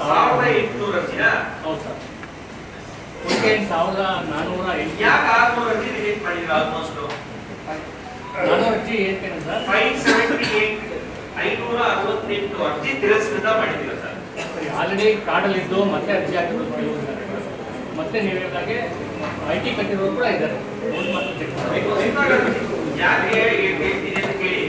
ಸಾವಿರದ ಎಂಟುನೂರು ಅರ್ಜಿನ ಹೌದು ಸರ್. ಒಟ್ಟಿಗೆ ಸಾವಿರದ ನಾನ್ನೂರ ಎಂಟು ಯಾಕೆ ಆರ್ನೂರು ಅರ್ಜಿ ರಿಜೆಕ್ಟ್ ಮಾಡಿದ್ರು ಆಲ್ಮೋಸ್ಟ್ ನಾನ್ನೂರ ಅರ್ಜಿ ಏನ್ಕೇನು ಸರ್? ಫೈವ್ ಸೆವೆಂಟಿ ಏಟ್ ಐನೂರ ಅರವತ್ತೆಂಟು ಅರ್ಜಿ ತಿರಸ್ಕೃತ ಮಾಡಿದ್ದೀರಾ ಸರ್? ಆಲ್ರೆಡಿ ಕಾರ್ಡಲ್ಲಿ ಇದ್ದು ಮತ್ತೆ ಅರ್ಜಿ ಹಾಕಿದ್ರು ಕೆಲವರು ಮತ್ತೆ ನೀವು ಹೇಳಿದಾಗೆ ಐ ಟಿ ಕಟ್ಟಿರೋರು ಕೂಡ ಇದ್ದಾರೆ. ಯಾಕೆ ಹೇಳ್ತೀನಿ ಅಂತ ಕೇಳಿ.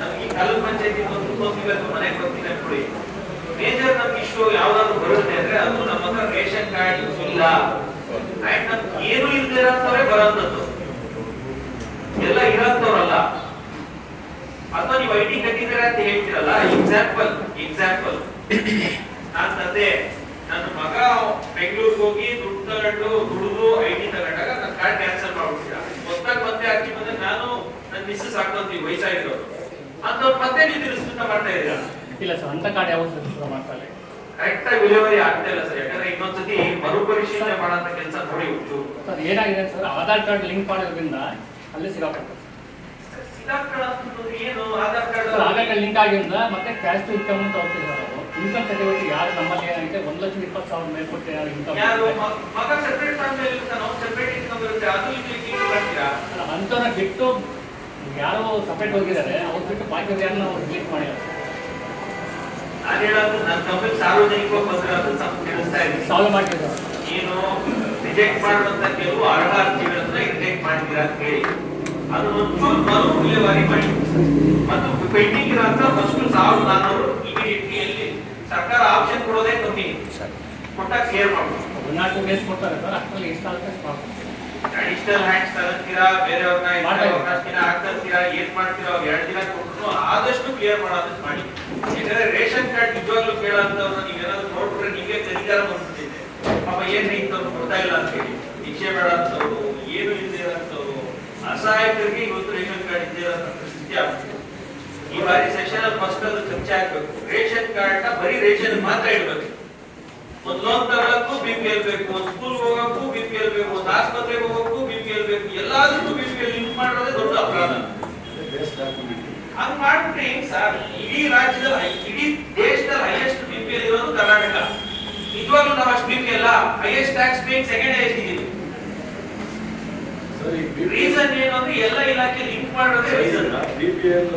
ನಮಗೆ ತಾಲೂಕ್ ಪಂಚಾಯತಿ ಒಂದು ಮನೆಗೆ ಹೋಗ್ತೀನಿ ಅನ್ಕೊಳ್ಳಿ ಮೇಜರ್ ನಮ್ಗೆ ಇಶ್ಯೂ ಯಾವ್ದಾದ್ರು ಬರುತ್ತೆ ಅಂದ್ರೆ ಅದು ನಮ್ಮ ಹತ್ರ ರೇಷನ್ ಕಾರ್ಡ್ ಇಲ್ಲ. ಏನು ಇಲ್ದೇ ಇರೋಂಥವ್ರೆ ಬರೋಂಥದ್ದು. ಎಲ್ಲ ಇರೋಂಥವ್ರಲ್ಲ. ಅಥವಾ ನೀವು ಐ ಟಿ ಕಟ್ಟಿದ್ದೀರಾ ಅಂತ ಹೇಳ್ತೀರಲ್ಲ? ಎಕ್ಸಾಂಪಲ್ ಎಕ್ಸಾಂಪಲ್ ನಾನ್ ತಂದೆ, ನನ್ನ ಮಗ ಬೆಂಗಳೂರಿಗೆ ಹೋಗಿ ದುಡ್ಡು ತಗೊಂಡು ದುಡಿದು ಐ ಟಿ ತಗೊಂಡಾಗ ನನ್ನ ಕಾರ್ಡ್ ಕ್ಯಾನ್ಸಲ್ ಮಾಡ್ಬಿಟ್ಟಿದ್ದ. ಹೊತ್ತಾಗ ಮತ್ತೆ ಹಾಕಿ ಬಂದ್ರೆ ನಾನು ನನ್ನ ಮಿಸ್ಸಸ್ ಹಾಕೊಂತೀವಿ ವಯಸ್ಸಾಗಿರೋರು. ಅಂತವ್ರು ಮತ್ತೆ ನೀವು ತಿರುಸ್ಕೃತ ಮಾಡ್ತಾ ಇದ್ದೀರಾ? ಇಲ್ಲ ಸರ್ ಅಂತ ಕಾರ್ಡ್ ಯಾವಾಗ ಶುರು ಮಾಡ್ತಾರೆ ಕರೆಕ್ಟ್ ಆಗಿ ವಿಲೇವಾರಿ ಆಗ್ತಾ ಇಲ್ಲ ಸರ್ ಯಾಕಂದ್ರೆ ಇನ್ನೊಂದ್ಸತಿ ಮರುಪರಿಶೀಲನೆ ಮಾಡಂತ ಕೆಲಸ ನೋಡಿ ಹುಚ್ಚು. ಸರ್ ಏನಾಗಿದೆ ಸರ್? ಆಧಾರ್ ಕಾರ್ಡ್ ಲಿಂಕ್ ಮಾಡೋದ್ರಿಂದ ಅಲ್ಲೇ ಸಿಕ್ಕಾಕೊಳ್ಳೋದು ಏನು? Aadhaar card sir Aadhaar card link ಆಗಿಂದ ಮತ್ತೆ ಕ್ಯಾಶ್ ಟು ಇನ್ಕಮ್ ಅಂತ ಹೋಗ್ತೀವಿ ಇನ್ಕಮ್ ಸರ್ಟಿಫಿಕೇಟ್ ಯಾರು ನಮ್ಮಲ್ಲಿ ಏನಾಗಿದೆ? ಒಂದು ಲಕ್ಷದ ಇಪ್ಪತ್ತು ಸಾವಿರ ಯಾರು ಇನ್ಕಮ್ ಮಗ ಸೆಪರೇಟ್ ಫ್ಯಾಮಿಲಿ ಸೆಪರೇಟ್ ಇನ್ಕಮ್ ಇರುತ್ತೆ ಅದು ಬಿಟ್ಟು ಯಾರೋ ಸಪ್ರೇಟ್ ಹೋಗಿದ್ದಾರೆ ಅವ್ರು ಬಿಟ್ಟು ಬಾಕಿ ಯಾರನ್ನ ಅವ್ರು ರಿಲೀಸ್ ಮಾಡಿಲ್ಲ ನಾನು ಹೇಳೋದು ನನ್ನ ಕಂಪನಿ ಸಾರ್ವಜನಿಕವಾಗಿ ಅದನ್ನ ತಿಳಿಸ್ತಾ ಇದ್ದೀನಿ. ಸಾಲ್ವ್ ಮಾಡಿದ್ರು ನೀನು ರಿಜೆಕ್ಟ್ ಮಾಡುವಂತ ಕೆಲವು ಅರ್ಹ ಅರ್ಜಿಗಳನ್ನ ರಿಜೆಕ್ಟ್ ಮಾಡಿದ್ದೀರಾ ಅಂತ ಹೇಳಿ. ಅದು ಒಂಚೂರು ಮರು ವಿಲೇವಾರಿ ಮಾಡಿ. ಮತ್ತು ಪೆಂಡಿಂಗ್ ಇರೋಂತ ಫಸ್ಟ್ ಸಾವಿರದ ನಾನ್ನೂರು ಇಮಿಡಿಯೇಟ್ಲಿ ಸರ್ಕಾರ ಆಪ್ಷನ್ ಕೊಡೋದೇ ಕಮ್ಮಿ. ಕೊಟ್ಟಾಗ ಕ್ಲಿಯರ್ ಮಾಡ್ಬೋದು ನಾಲ್ಕು ಡೇಸ್ ಕೊಡ್ತಾರೆ ಸರ್ ಅಷ್ಟರಲ್ಲಿ ಅಷ್ಟು ಮಾಡ್ಬೋದು ಅಡಿಷನಲ್ ಹ್ಯಾಂಡ್ಸ್ ತಗೊಂತೀರಾ ಬೇರೆಯವ್ರನ್ನ ಏನ್ ಮಾಡ್ತೀರಾ? ಅವ್ರು ಎರಡು ದಿನ ಕೊಟ್ಟರು ಆದಷ್ಟು ಕ್ಲಿಯರ್ ಮಾಡೋದಕ್ಕೆ ಮಾಡಿ. ಯಾಕಂದ್ರೆ ರೇಷನ್ ಕಾರ್ಡ್ ನಿಜವಾಗ್ಲೂ ಕೇಳಂತವ್ರನ್ನ ನೀವೇನಾದ್ರು ನೋಡ್ಬಿಟ್ರೆ ನಿಮಗೆ ಅಧಿಕಾರ ಬಂದ್ಬಿಟ್ಟಿದೆ. ಪಾಪ ಏನ್ ಇಂಥವ್ರು ಕೊಡ್ತಾ ಇಲ್ಲ ಅಂತ ಹೇಳಿ. ಅಂತವ್ರು, ಏನು ಇಲ್ಲದೆ ಇರೋಂಥವ್ರು, ಅಸಹಾಯಕರಿಗೆ ಇವತ್ತು ರೇಷನ್ ಕಾರ್ಡ್ ಇಲ್ಲದೆ ಇರೋ ಸ್ಥಿತಿ ಆಗ್ತದೆ ಈ ಬಾರಿ ಸೆಷನ್ ಅಲ್ಲಿ ಫಸ್ಟ್ ಅದು ಚರ್ಚೆ ಆಗ್ಬೇಕು. ರೇಷನ್ ಕಾರ್ಡ್ನ ಬರೀ ರೇಷನ್ ಮಾತ್ರ ಇಡ್ಬೇಕು. ಒಂದು ಲೋನ್ ತಗೊಳಕ್ಕೂ ಬಿ ಪಿ ಎಲ್ ಬೇಕು ಸ್ಕೂಲ್ ಹೋಗಕ್ಕೂ ಬಿ ಪಿ ಎಲ್ ಬೇಕು ಆಸ್ಪತ್ರೆಗೆ ಬಿ ಪಿ ಎಲ್ ಬೇಕು ಎಲ್ಲದಕ್ಕೂ ಬಿ ಪಿ ಎಲ್ ಲಿಂಕ್ ಮಾಡೋದೇ ದೊಡ್ಡ ಅಪರಾಧ ಹಂಗ್ ಮಾಡ್ಬಿಟ್ರೆ ಹೆಂಗ್ ಸರ್? ಇಡೀ ರಾಜ್ಯದಲ್ಲಿ ಇಡೀ ದೇಶದಲ್ಲಿ ಹೈಯೆಸ್ಟ್ ಬಿ ಪಿ ಎಲ್ ಇರೋದು ಕರ್ನಾಟಕ. ನಿಜವಾಗ್ಲೂ ನಾವು ಅಷ್ಟು B P L highest tax paying second highest ಇದೀವಿ ರೀಸನ್ ಏನು ಅಂದ್ರೆ ಎಲ್ಲ ಇಲಾಖೆ ಲಿಂಕ್ ಮಾಡೋದೇ ರೀಸನ್ ಬಿ ಪಿ ಎಲ್